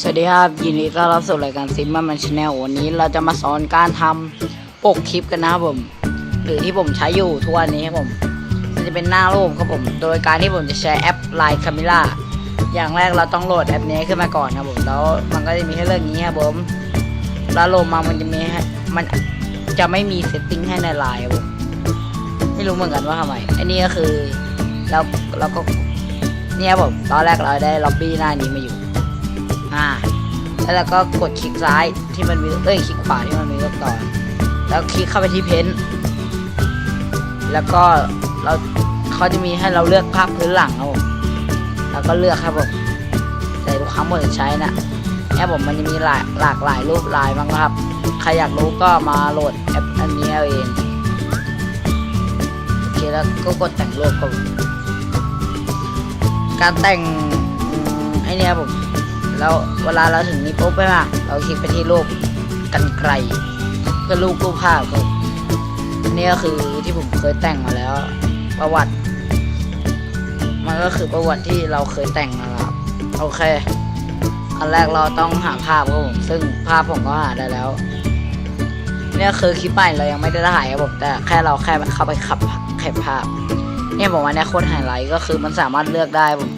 สวัสดีครับยินดีต้อนรับสู่รายการซิมมามันชาแนลวันนี้เราจะมาสอนการทำปกคลิปกันนะครับผม หรือที่ผมใช้อยู่ทุกวันนี้ครับผมมันจะเป็นหน้ารูปครับผม โดยการที่ผมจะใช้แอป Line Camera อย่างแรกเราต้องโหลดแอปนี้ขึ้นมาก่อนครับผมแล้วมันก็จะมีให้เลือกอย่างนี้ครับผมแล้วโหลดมามันจะมีมันจะไม่มีเซตติ้งให้ในไลน์ครับผมไม่รู้เหมือนกันว่าทำไมอันนี้ก็คือเราเราก็เนี่ยครับผมตอนแรกเราได้ล็อบบี้หน้านี้มาอยู่ อ่า แล้วเราก็กดคลิกซ้ายที่มันมีเอ้ยคลิกขวาที่มันมีลูกศรแล้วคลิกเข้าไปที่เพนท์แล้วก็เราเขาจะมีให้เราเลือกภาพพื้นหลังครับผมแล้วก็เลือกครับผมใส่ทุกครั้งผมจะใช้นะแอปผมมันจะมีหลายหลากหลายรูปลายบ้างครับใครอยากรู้ก็มาโหลดแอปอันนี้เอาเองโอเคแล้วก็กดแต่งรูปครับการแต่งอืมไอเนี้ยผม แล้วเวลาเราถึงนี้ปุ๊บไหมาเราคลิกไปที่รูปกันไกลเพื่อรูปรูปภาพครับอันนี้ก็คือที่ผมเคยแต่งมาแล้ว ประวัติ มันก็คือประวัติที่เราเคยแต่งมาแล้วครับโอเค อันแรกเราต้องหาภาพครับผมซึ่งภาพผมก็หาได้แล้วเนี่ยคือคลิปใหม่เรายังไม่ได้ถ่ายครับผมแต่แค่เราแค่เข้าไปขับแคปภาพ เนี่ยผมว่าเนี่ยโคตรไฮไลท์ก็คือมันสามารถเลือกได้ผม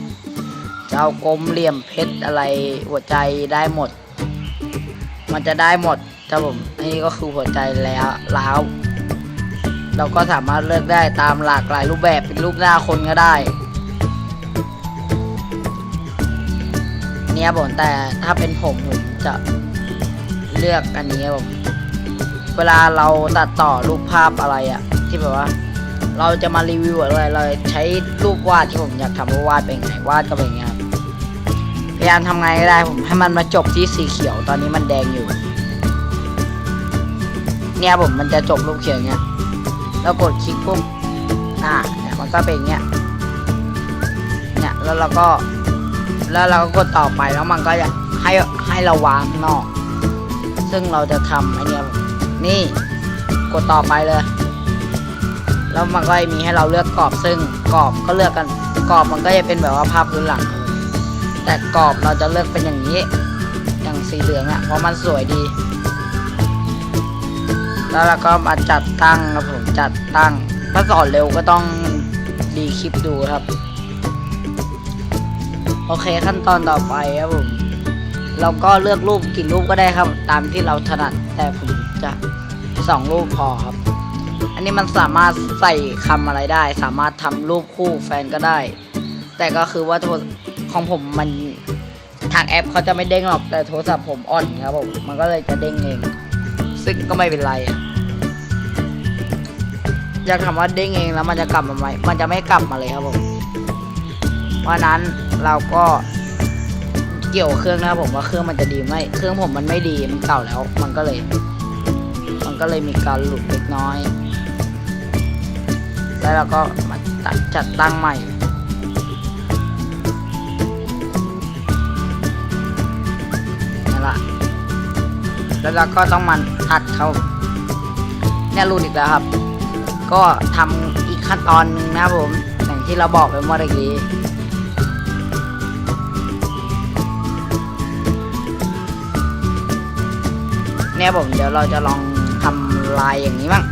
จะเอากลมเหลี่ยมเพชรอะไรหัวใจได้หมด มันจะได้หมดครับผมนนี้ก็คือหัวใจแล้วล้าวเราก็สามารถเลือกได้ตามหลากหลายรูปแบบเป็นรูปหน้าคนก็ได้ เนี่ยผมแต่ถ้าเป็นผมผมจะเลือกอันนี้ผมเวลาเราตัดต่อรูปภาพอะไรอะที่แบบว่า เราจะมารีวิวอะไรเราใช้รูปวาดที่ผมอยากทำว่าวาดเป็นไงวาดก็เป็นอย่างเงา พยายามทำไงก็ได้ผมให้มันมาจบที่สีเขียวตอนนี้มันแดงอยู่ เนี่ยผมมันจะจบรูปเขียวอย่างเงี้ยแล้วกดคลิกปุ๊บอ่าเนี่ยมันก็เป็นอย่างเงี้ยเนี่ยแล้วเราก็ แล้วเราก็กดต่อไปแล้วมันก็จะให้ให้เราวางนอก ซึ่งเราจะทำไอเนี้ยนี่กดต่อไปเลยแล้วมันก็มีให้เราเลือกกรอบซึ่งกรอบก็เลือกกันกรอบมันก็จะเป็นแบบว่าภาพพื้นหลัง แต่กรอบเราจะเลือกเป็นอย่างนี้ อย่างสีเหลืองอะ่ะเพราะมันสวยดี แล้วเราก็มาจัดตั้งครับผมจัดตั้ง ถ้าสอนเร็วก็ต้องดีคลิปดูครับ โอเคขั้นตอนต่อไปครับผมเราก็เลือกรูปกี่รูปก็ได้ครับ ตามที่เราถนัดแต่ผมจะสองรูปพอครับ อันนี้มันสามารถใส่คำอะไรได้ สามารถทำรูปคู่แฟนก็ได้ แต่ก็คือว่าโท ของผมมันทางแอปเขาจะไม่เด้งหรอกแต่โทรศัพท์ผมอ่อนครับผมมันก็เลยจะเด้งเองซึ่งก็ไม่เป็นไรอะอยากถามว่าเด้งเองแล้วมันจะกลับมาไหมมันจะไม่กลับมาเลยครับผมเพราะนั้นเราก็เกี่ยวเครื่องนะครับผมว่าเครื่องมันจะดีไหมเครื่องผมมันไม่ดีมันเก่าแล้ว มันก็เลย มันก็เลยมีการหลุดเล็กน้อย แล้วเราก็มาจัดตั้งใหม่ แล้วเราก็ต้องมันอัดเขาเนี่ยรูดอีกแล้วครับ ก็ทำอีกขั้นตอนหนึ่งนะครับผมอย่างที่เราบอกไปเมื่อกี้เนี่ยผมเดี๋ยวเราจะลองทำลายอย่างนี้บ้าง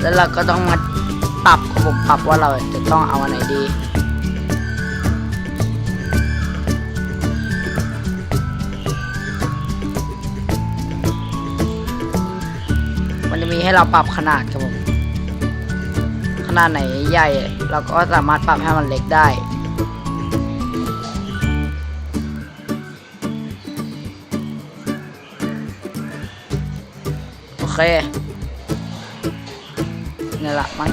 แล้วเราก็ต้องมา ปรับผมปรับว่าเราจะต้องเอาอันไหนดี มันจะมีให้เราปรับขนาดครับผม ขนาดไหนใหญ่ เราก็สามารถปรับให้มันเล็กได้โอเคนี่แหละมัน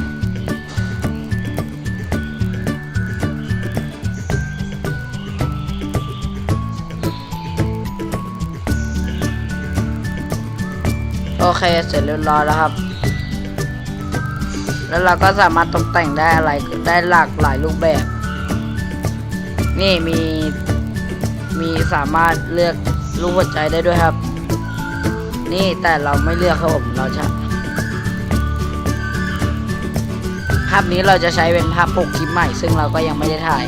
โอเคเสร็จเรียบร้อยแล้วครับ แล้วเราก็สามารถตกแต่งได้อะไรได้หลากหลายรูปแบบ นี่มีมีสามารถเลือกรูปหัวใจได้ด้วยครับ นี่แต่เราไม่เลือกครับผมเราจะภาพนี้เราจะใช้เป็นภาพปกคลิปใหม่ ซึ่งเราก็ยังไม่ได้ถ่าย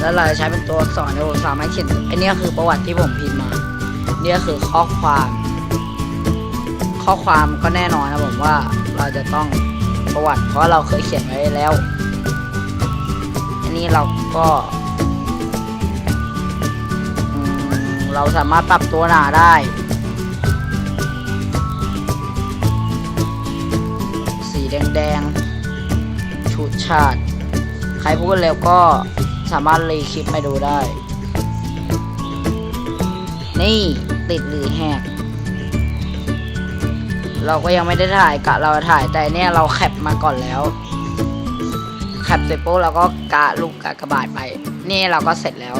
แล้วเราจะใช้เป็นตัวอักษรที่ผมสามารถเขียนอันนี้คือประวัติที่ผมพิมพ์มา นี่ยคือข้อความ ข้อความก็แน่นอนนะผมว่าเราจะต้องประวัติ เพราะเราเคยเขียนไว้แล้ว อันนี้เราก็เราสามารถปรับตัวหนาได้ สีแดงๆฉูดฉาดใครพูดเร็วก็สามารถรีคลิปไปดูได้ นี่ ติดหรือแหก เราก็ยังไม่ได้ถ่ายกะเราถ่ายแต่เนี่ยเราแคปมาก่อนแล้วแคปเสร็จปุ๊บเราก็กะลูกกะกระบาดไป นี่เราก็เสร็จแล้ว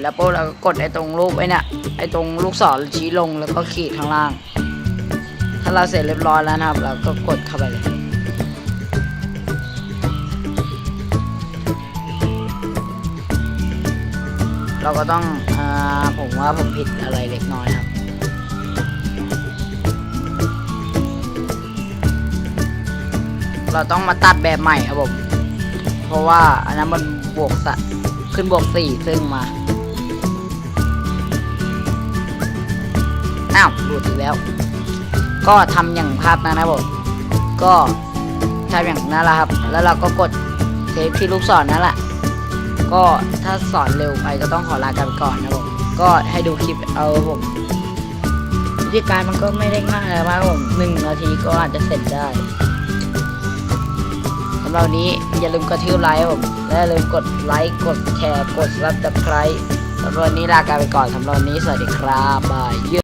แล้วปุ๊บเราก็กดไอ้ตรงรูปไอ้นี่ยไอ้ตรงลูกศรชี้ลงแล้วก็ขีดข้างล่าง ถ้าเราเสร็จเรียบร้อยแล้วนะครับ เราก็กดเข้าไปเลย เราก็ต้องอาผมว่าผมผิดอะไรเล็กน้อยครับ เราต้องมาตัดแบบใหม่ครับผม เพราะว่าอันนั้นมันบวกสะขึ้นบวกสี่ซึ่งมาอ้าวหลุดอีกแล้ว ก็ทำอย่างภาพนั้นนะครับผมก็ทำอย่างนั้นแหละครับ แล้วเราก็กดเซฟที่ลูกศรนั่นแหละ ก็ถ้าสอนเร็วไปก็ต้องขอลากันไปก่อนนะผมก็ให้ดูคลิปเอาผมวิธีการมันก็ไม่ได้ง่ายอะไรมากผมหนึ่งนาทีก็อาจจะเสร็จได้สำหรับวันนี้อย่าลืมกระทืบไลค์ผมและอย่าลืมกดไลค์กดแชร์กดซับสไครต์สำหรับวันนี้ลากันไปก่อนสำหรับวันนี้สวัสดีครับบาย